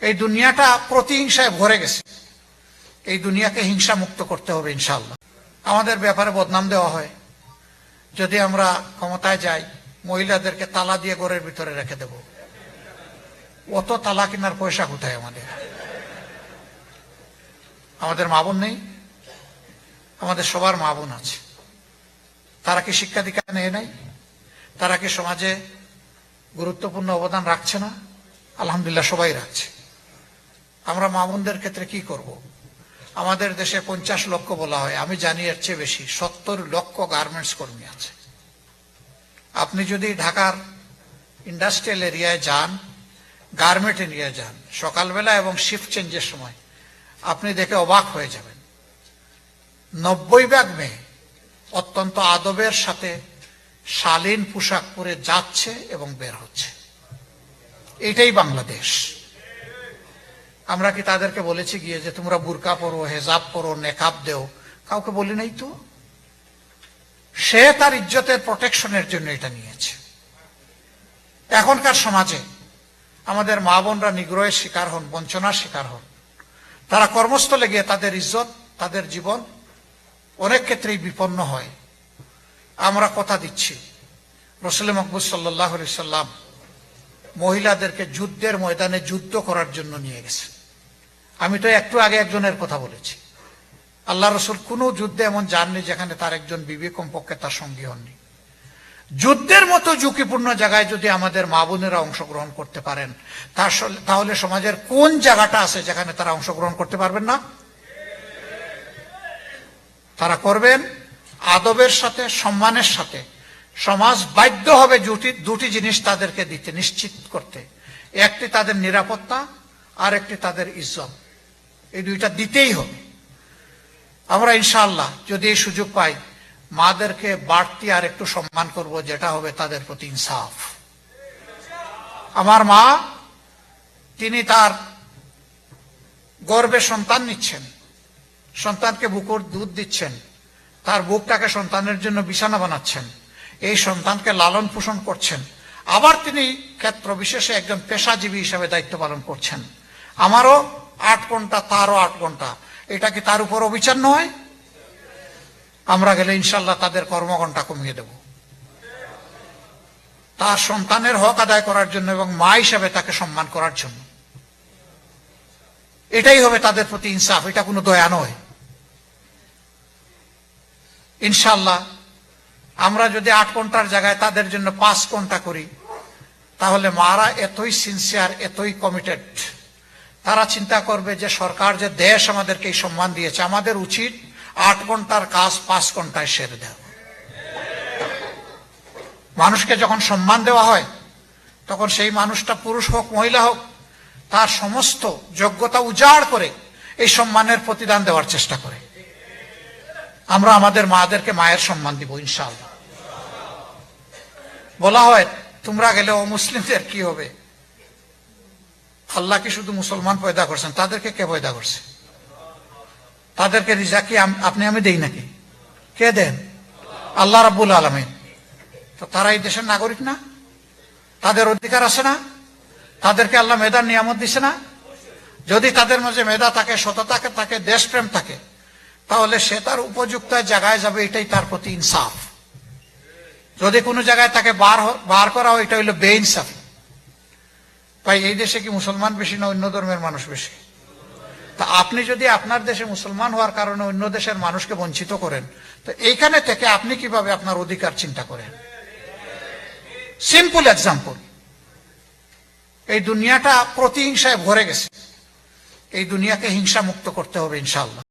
এই দুনিয়াটা প্রতিহিংসায় ভরে গেছে। এই দুনিয়াকে হিংসা মুক্ত করতে হবে ইনশাল্লাহ আমাদের ব্যাপারে বদনাম দেওয়া হয়। যদি আমরা ক্ষমতায় যাই, মহিলাদেরকে তালা দিয়ে ঘরের ভিতরে রেখে দেব। অত তালা কেনার পয়সা কোথায় আমাদের? আমাদের মা বোন নেই। আমাদের সবার মা বোন আছে। তারা কি শিক্ষা দীক্ষা নেয় নাই? তারা কি সমাজে গুরুত্বপূর্ণ অবদান রাখছে না? আলহামদুলিল্লাহ সবাই রাখছে। আমরা মামুনদের ক্ষেত্রে কি করব। আমাদের দেশে পঞ্চাশ লক্ষ বলা হয়, আমি জানি এর চেয়ে বেশি, সত্তর লক্ষ গার্মেন্টস কর্মী আছে। আপনি যদি ঢাকার ইন্ডাস্ট্রিয়াল এরিয়ায় যান গার্মেন্ট এরিয়ায় যান, সকালবেলা এবং শিফট চেঞ্জের সময়, আপনি দেখে অবাক হয়ে যাবেন। নব্বই ব্যাগ মেয়ে অত্যন্ত আদবের সাথে শালীন পোশাক পরে যাচ্ছে এবং বের হচ্ছে। এটাই বাংলাদেশ। আমরা কি তাদেরকে বলেছি গিয়ে যে তোমরা বুরকা পরো, হেজাব পরো, নেকাব দেও? কাউকে বলি নাই তো? সে তার ইজ্জতের প্রোটেকশনের জন্য এটা নিয়েছে। এখনকার সমাজে আমাদের মা বোনরা নিগ্রহের শিকার হন, বঞ্চনার শিকার হন। তারা কর্মস্থলে গিয়ে তাদের ইজ্জত, তাদের জীবন অনেক ক্ষেত্রেই বিপন্ন হয়। আমরা কথা দিচ্ছি, রসুল মকবুল সাল্লাহ সাল্লাম মহিলাদেরকে যুদ্ধের ময়দানে যুদ্ধ করার জন্য নিয়ে গেছে আমি তো একটু আগে একজনের কথা বলেছি। আল্লাহ রসুল কোনো যুদ্ধে এমন যাননি যেখানে তার একজন বিবি কমপক্ষে তার সঙ্গী হননি। যুদ্ধের মতো ঝুঁকিপূর্ণ জায়গায় যদি আমাদের মা বোনেরা অংশগ্রহণ করতে পারেন তাহলে সমাজের কোন জায়গাটা আছে যেখানে তারা অংশগ্রহণ করতে পারবেন না? তারা করবেন আদবের সাথে, সম্মানের সাথে। সমাজ বাধ্য হবে দুটি জিনিস তাদেরকে দিতে, নিশ্চিত করতে। একটি তাদের নিরাপত্তা আর একটি তাদের ইজ্জত। এই দুইটা দিতেই হবে। আমরা ইনশাআল্লাহ যদি এই সুযোগ পাই, মাদেরকে বাড়তি আর একটু সম্মান করব, যেটা হবে তাদের প্রতি ইনসাফ। আমার মা, তিনি তার গর্বে সন্তান নিচ্ছেন। সন্তানকে বুকুর দুধ দিচ্ছেন। তার বুকটাকে সন্তানের জন্য বিছানা বানাচ্ছেন। এই সন্তানকে লালন পোষণ করছেন। আবার তিনি ক্ষেত্র বিশেষে একজন পেশাজীবী হিসাবে দায়িত্ব পালন করছেন। আমারও আট ঘণ্টা, তারও আট ঘণ্টা। এটা কি তার উপর অবিচার নয়? আমরা গেলে ইনশাল্লাহ তাদের কর্মঘণ্টা কমিয়ে দেব। তার সন্তানের হক আদায় করার জন্য এবং মা হিসাবে তাকে সম্মান করার জন্য। এটাই হবে তাদের প্রতি ইনসাফ, এটা কোনো দয়া নয়। ইনশাল্লাহ আমরা যদি আট ঘণ্টার জায়গায় তাদের জন্য পাঁচ ঘণ্টা করি, তাহলে মারা এতই সিনসিয়ার এতই কমিটেড তারা চিন্তা করবে যে সরকার যে দেশ আমাদেরকে এই সম্মান দিয়েছে, আমাদের উচিত আট ঘণ্টার কাজ পাঁচ ঘন্টায় সেরে দেওয়া। মানুষকে যখন সম্মান দেওয়া হয়, তখন সেই মানুষটা পুরুষ হোক, মহিলা হোক, তার সমস্ত যোগ্যতা উজাড় করে এই সম্মানের প্রতিদান দেওয়ার চেষ্টা করে। আমরা আমাদের মাদেরকে মায়ের সম্মান দিব, ইনশাআল্লাহ। বলা হয়, তোমরা গেলে অমুসলিমদের কি হবে? আল্লাহ কি শুধু মুসলমান পয়দা করছেন, তাদেরকে কে পয়দা করছে? তাদেরকে রিজা কি আপনি আমি দেই নাকি? কে দেন? আল্লাহ রাব্বুল আলমিন। তো তারা এই দেশের নাগরিক না? তাদের অধিকার আছে না? তাদেরকে আল্লাহ মেধার নিয়ামত দিছে না? যদি তাদের মাঝে মেধা থাকে সততাকে থাকে দেশপ্রেম থাকে, তাহলে সে তার উপযুক্ত জায়গায় যাবে, এটাই তার প্রতি ইনসাফ। যদি কোনো জায়গায় তাকে বার বার করা হয়, এটা হইল বেইনসাফ। তাই এই দেশে কি মুসলমান বেশি না অন্য ধর্মের মানুষ বেশি? তা আপনি যদি আপনার দেশে মুসলমান হওয়ার কারণে অন্য দেশের মানুষকে বঞ্চিত করেন, তো এইখানে থেকে আপনি কীভাবে আপনার অধিকার চিন্তা করেন? সিম্পল এক্সাম্পল এই দুনিয়াটা প্রতিহিংসায় ভরে গেছে। এই দুনিয়াকে হিংসা মুক্ত করতে হবে ইনশাল্লাহ